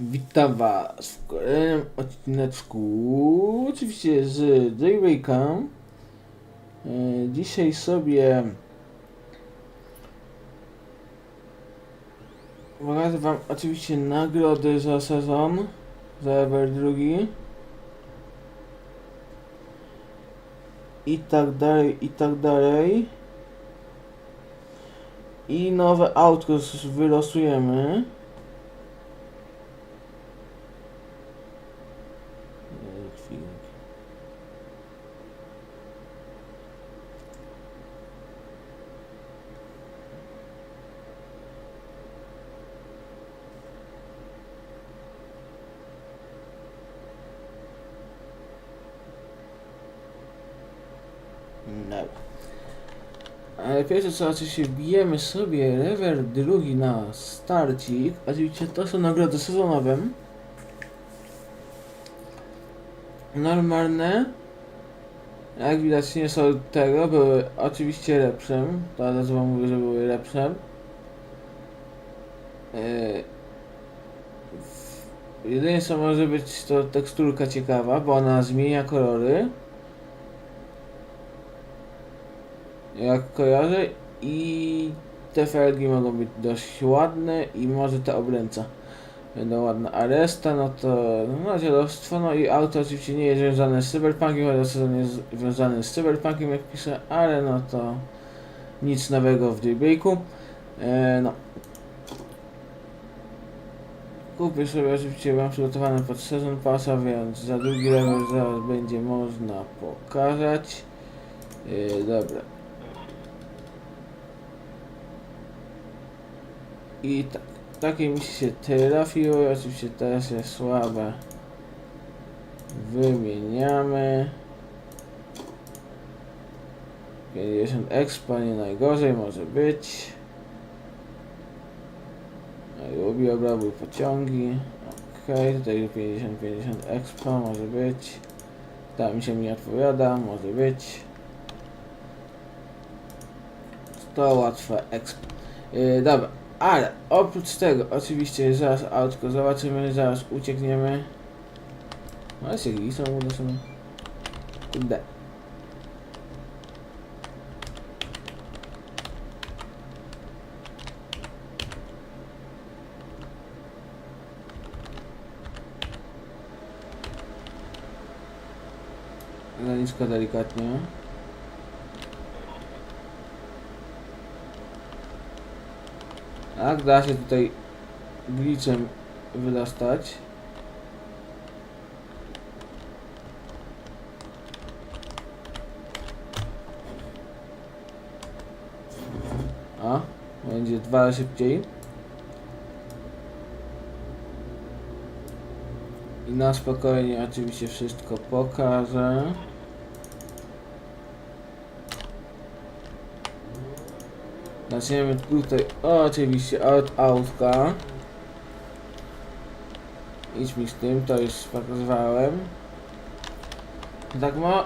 Witam Was w kolejnym odcineczku, oczywiście z Daybreaka. E, Dzisiaj sobie pokażę Wam oczywiście nagrody za sezon, za Ever drugi. I tak dalej, i tak dalej. I nowe autko wylosujemy. E, Chwilę. No. Ale pierwsze co, oczywiście wbijemy sobie level drugi na starcik. Oczywiście to są nagrody sezonowe. Normalne. Jak widać nie są tego, były oczywiście lepsze. To od wam mówię, że były lepsze. Yy, w- Jedynie co może być to teksturka ciekawa, bo ona zmienia kolory. Jak kojarzę i te felgi mogą być dość ładne i może te obręcza będą ładne. A reszta no to no dziadostwo, no i auto oczywiście nie jest związane z cyberpunkiem, chociaż sezon jest związany z cyberpunkiem jak piszę, ale no to nic nowego w Daybreaku. E, no. Kupię sobie oczywiście mam przygotowane pod sezon pasa, więc za drugi level zaraz będzie można pokazać. E, dobra. I tak, takie mi się trafiły, oczywiście teraz jest słabe. Wymieniamy. 50 expa nie najgorzej może być. No Lubi obrabuj pociągi. Okej, tutaj 50, 50 expa może być. Ta mi się mi odpowiada, może być. To łatwe expa. Yy, dobra, ale oprócz tego, oczywiście zaraz autko zobaczymy, zaraz uciekniemy. Ale się glisą uderzymy. Kurde. Za nisko delikatnie. Tak, da się tutaj glitchem wydostać. A, będzie dwa razy szybciej. I na spokojnie oczywiście wszystko pokażę. Zaczniemy tutaj oczywiście od autka. Idź mi z tym, to już pokazywałem. Tak ma,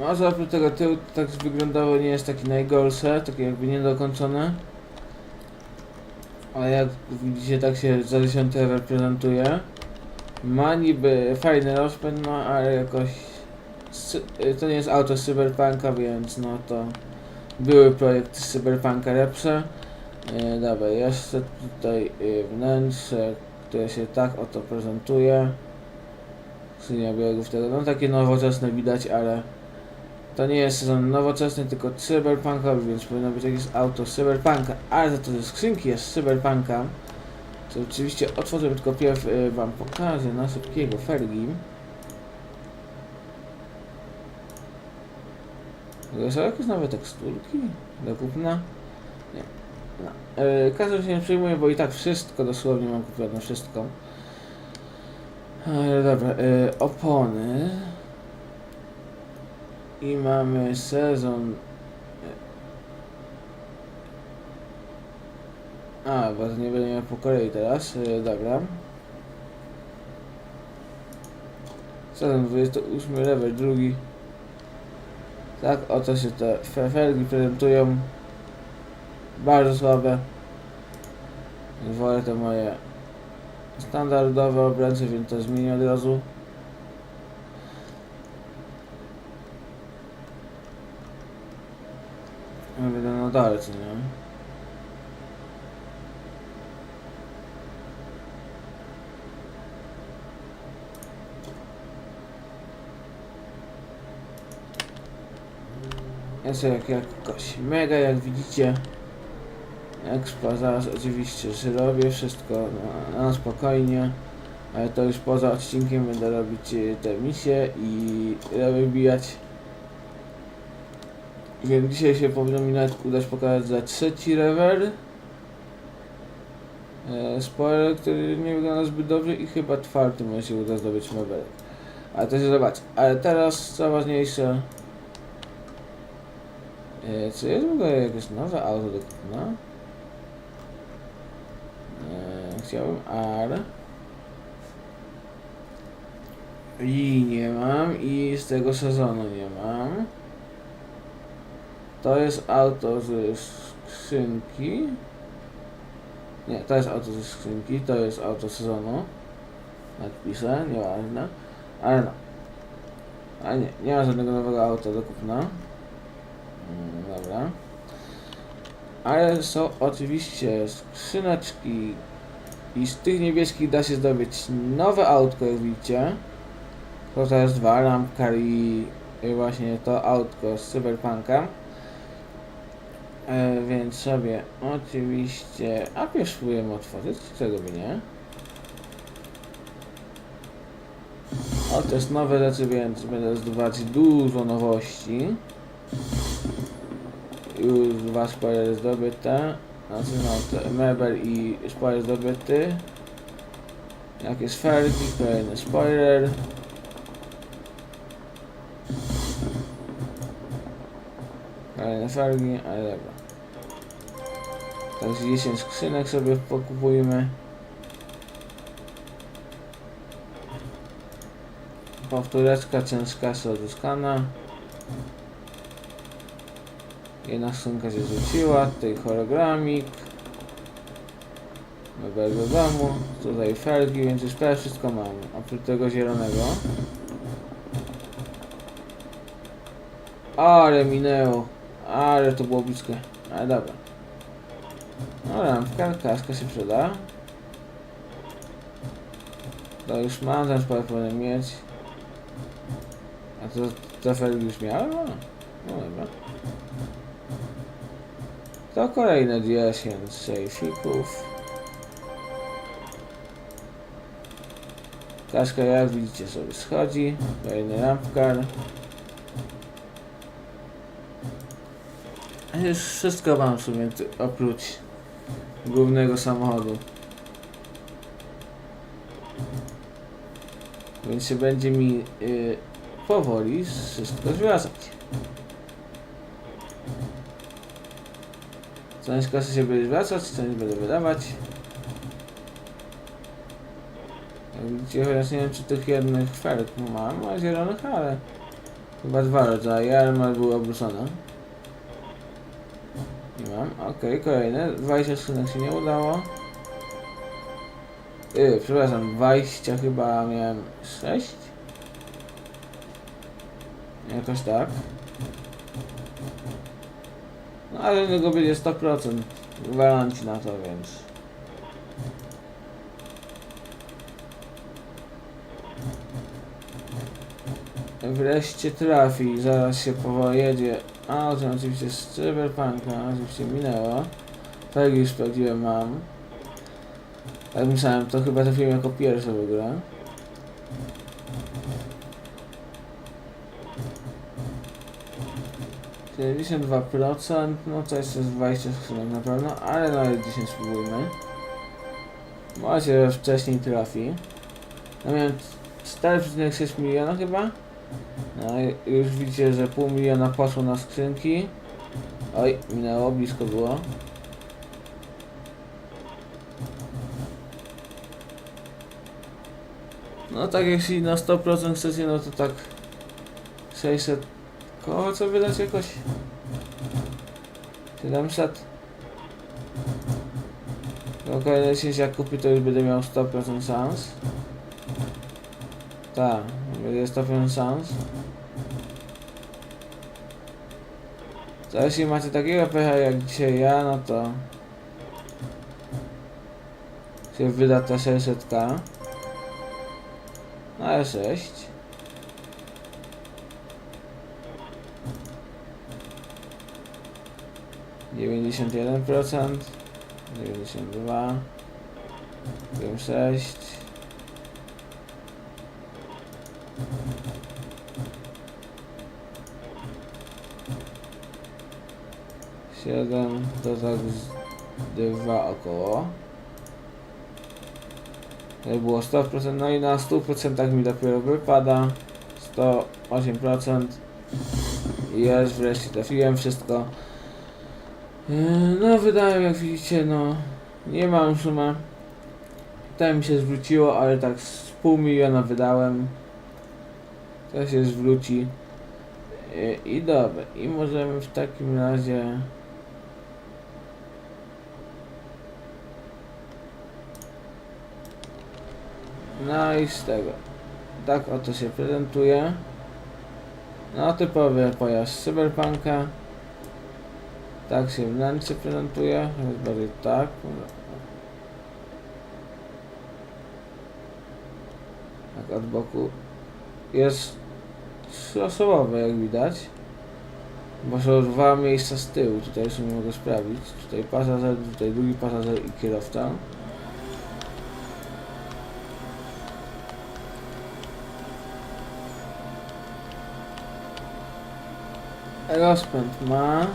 może oprócz tego tył tak wyglądało nie jest taki najgorsze, takie jakby niedokończone. Ale jak widzicie tak się za 10 euro prezentuje. Ma niby fajny rozpęd ma, ale jakoś... To nie jest auto Cyberpunka, więc no to... Były projekty Cyberpunka lepsze. E, dobra, jeszcze tutaj e, wnętrze, które się tak oto prezentuje. Skrzynia biegów tego, no takie nowoczesne widać, ale to nie jest sezon nowoczesny, tylko cyberpunkowy, więc powinno być jakieś auto cyberpunka, ale za to ze skrzynki jest cyberpunka. To oczywiście otworzę tylko pierw e, wam pokażę na szybkiego Fergi. Jakieś nowe teksturki do kupna? Nie. No. E, Każdy się nie przejmuje, bo i tak wszystko, dosłownie mam kupione wszystko. E, dobra, e, opony. I mamy sezon. A, bo nie miał po kolei teraz. E, dobra. Sezon 28 level, drugi. Tak, oto się te felgi prezentują. Bardzo słabe. Wolę te moje standardowe obręcze, więc to zmienię od razu. Na dole, co nie? Jest jak jakoś mega, jak widzicie. Expo zaraz oczywiście zrobię wszystko na, na spokojnie. Ale to już poza odcinkiem będę robić e, te misje i wybijać. Więc dzisiaj się powinno mi nawet udać pokazać za trzeci rewer. E, spoiler, który nie wygląda zbyt dobrze i chyba czwarty może się uda zdobyć mebelek. Ale to się zobaczy. Ale teraz co ważniejsze. E, czy jest w ogóle jakieś nowe auto do kupna? E, chciałbym R. I nie mam i z tego sezonu nie mam. To jest auto ze skrzynki. Nie, to jest auto ze skrzynki, to jest auto sezonu. Nadpisę, nieważne. Ale no. A nie, nie ma żadnego nowego auta do kupna. Mm, dobra. Ale są oczywiście skrzyneczki i z tych niebieskich da się zdobyć nowe autko, jak widzicie. To teraz dwa, lampkar i właśnie to autko z Cyberpunka. E, więc sobie oczywiście, a pierwszy spróbujemy otworzyć, czego by nie. O, to jest nowe rzeczy, więc będę zdobywać dużo nowości. Już dwa spoilery zdobyte. Znaczy no, te mebel i spoiler zdobyty. Jakieś felgi, kolejny spoiler. Kolejne felgi, ale dobra. Także 10 skrzynek sobie pokupujmy. Powtóreczka ciężka odzyskana. Jedna skrzynka się rzuciła, tutaj hologramik. Mebel do domu, tutaj felgi, więc już prawie wszystko mam. Oprócz tego zielonego. Ale minęło. Ale to było bliskie. Ale dobra. No lampka, kaska się przyda. To już mam, zaraz parę powinien mieć. A to za felgi już miałem? No, no dobra. To kolejne 10 sejfików. Kaszka jak widzicie sobie schodzi. Kolejny lampkar. Już wszystko mam w sumie oprócz głównego samochodu. Więc się będzie mi y, powoli wszystko zwracać. Część kasy się będzie zwracać, część będę wydawać. Widzicie, chociaż nie wiem czy tych jednych felk mam, a zielonych, ale chyba dwa rodzaje, ale ma były obrócone. Nie mam, okej, kolejne. 20 skrzynek się nie udało. Yy, przepraszam, 20 chyba miałem 6? Jakoś tak. No ale tego będzie 100% gwarancji na to, więc... Wreszcie trafi, zaraz się pojedzie. A, to oczywiście z Cyberpunka, oczywiście minęło. Tak już sprawdziłem, mam. Jak myślałem, to chyba trafiłem jako pierwszy w ogóle. Siedemdziesiąt dwa procent, no to jeszcze z 20 skrzynek na pewno, ale nawet 10 spróbujmy. Może wcześniej trafi. Ja miałem 4,6 miliona chyba. No i już widzicie, że pół miliona poszło na skrzynki. Oj, minęło, blisko było. No tak jeśli na 100% chcecie, no to tak 600 koło co wydać jakoś 700 To kolejny się jak kupi, to już będę miał 100% szans. Tak, będzie 100% szans. To jeśli macie takiego pecha jak dzisiaj ja, no to się wyda ta 600k. No ale 6. Dziewięćdziesiąt jeden procent, dziewięćdziesiąt dwa, sześć, siedem, to tak dwa około. Było 100%, no i na 100% mi dopiero wypada 108% i jest, wreszcie trafiłem wszystko. Yy, No wydałem jak widzicie, no nie mam sumę. Tutaj mi się zwróciło, ale tak z pół miliona wydałem. To się zwróci. Yy, I dobra, i możemy w takim razie... No i z tego. Tak oto się prezentuje. No typowy pojazd Cyberpunka. Tak się wnętrze prezentuje. Jest bardziej tak. Tak od boku. Jest trzyosobowy jak widać. Bo są dwa miejsca z tyłu. Tutaj jeszcze nie mogę sprawdzić. Tutaj pasażer, tutaj drugi pasażer i kierowca. Rozpęd ma.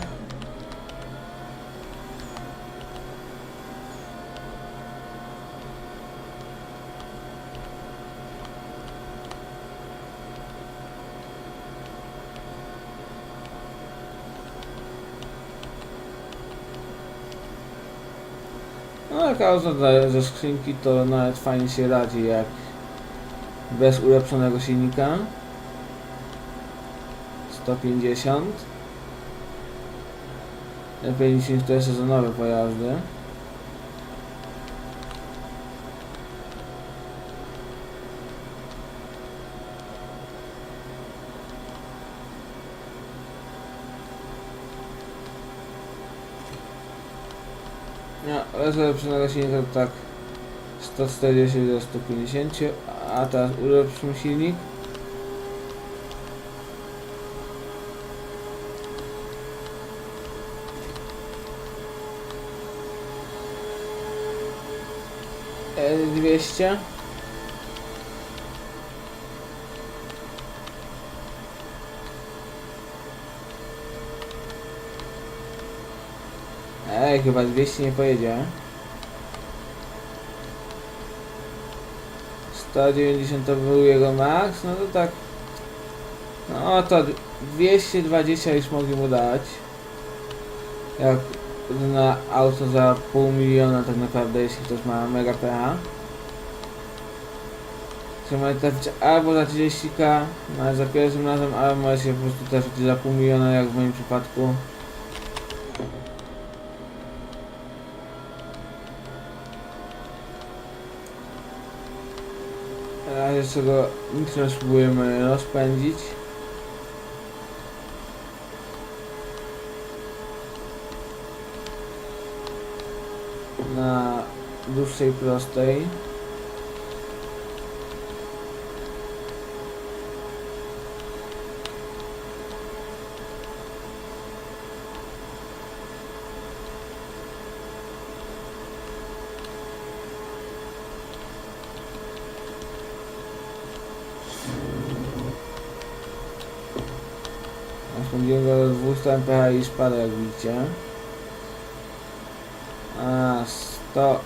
No daje ze skrzynki to nawet fajnie się radzi jak bez ulepszonego silnika. 150 Lepiej niż niektóre sezonowe pojazdy. No, bez ulepszonego silnika to tak 140 do 150, a teraz ulepszymy silnik. E, 200 Ej, chyba 200 nie pojedzie. 190 to był jego max, no to tak. No to 220 już mogli mu dać. Jak na auto za pół miliona tak naprawdę, jeśli ktoś ma mega PH. Czy może trafić albo za 30k, no, za pierwszym razem, albo może się po prostu trafić za pół miliona, jak w moim przypadku. Na razie z tego nic nie spróbujemy rozpędzić. Na dłuższej prostej. Spędziłem go do 200 mph i spada jak widzicie. A 100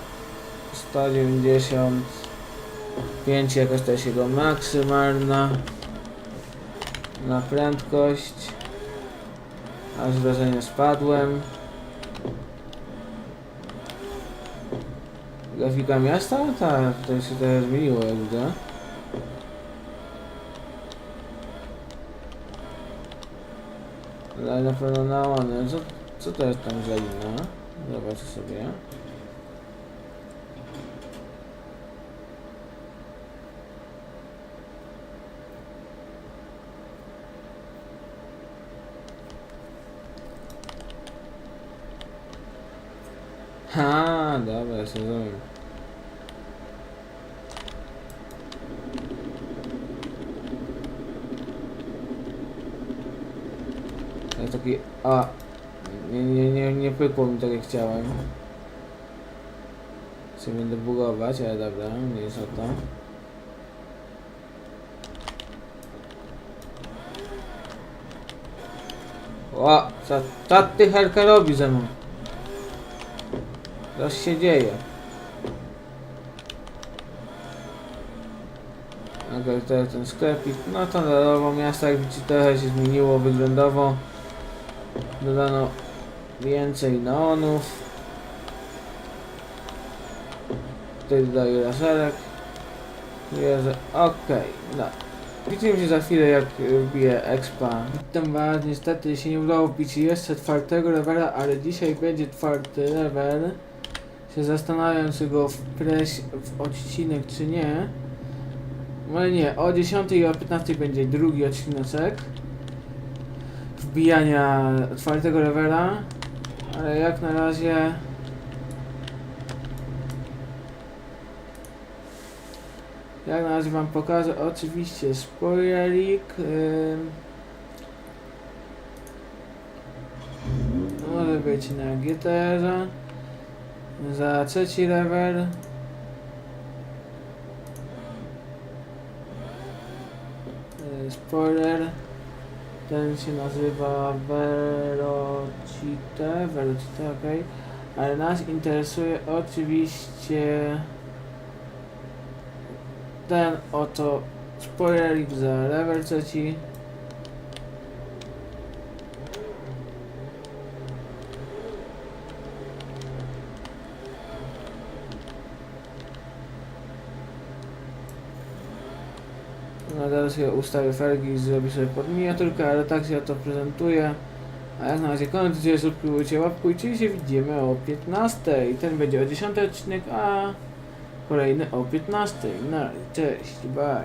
195 jakaś to jest jego maksymalna na prędkość. Aż wrażenie spadłem. Grafika miasta? Tak, to się trochę zmieniło jak widzę. Ale na pewno na one. Co, co to jest tam za linia? Zobaczę sobie. A, dobra, już rozumiem. Ale taki... A! Nie, nie, nie, nie pykło mi tak jak chciałem. Się będę bugować, ale dobra, nie jest o to. O, co, co ty Helka robi ze mną? Co się dzieje? Okej, to jest ten sklepik. No to miasto jak widzicie trochę się zmieniło wyglądowo. Dodano więcej neonów. Tutaj dodaję laserek. Jezu, okej, no. Widzimy się za chwilę jak y, bije expa. Witam was, niestety się nie udało wbić jeszcze czwartego levela, ale dzisiaj będzie czwarty level. Się zastanawiam czy go wpleść w odcinek czy nie. Ale nie, o 10 i o 15 będzie drugi odcineczek. Wbijania czwartego levela. Ale jak na razie... Jak na razie wam pokażę oczywiście spoilerik. ym. Może być na GTR. Za trzeci level. Y, Spoiler. Ten się nazywa Velocite, Velocite, ok. Ale nas interesuje oczywiście ten oto spoilerik za level 3. wersję ustawię felgi i zrobię sobie pod miniaturkę, ale tak się to prezentuje. A jak na razie koniec, gdzie subskrybujcie, łapkujcie i czyli się widzimy o 15. I ten będzie o 10 odcinek, a kolejny o 15. Na razie, cześć, bye.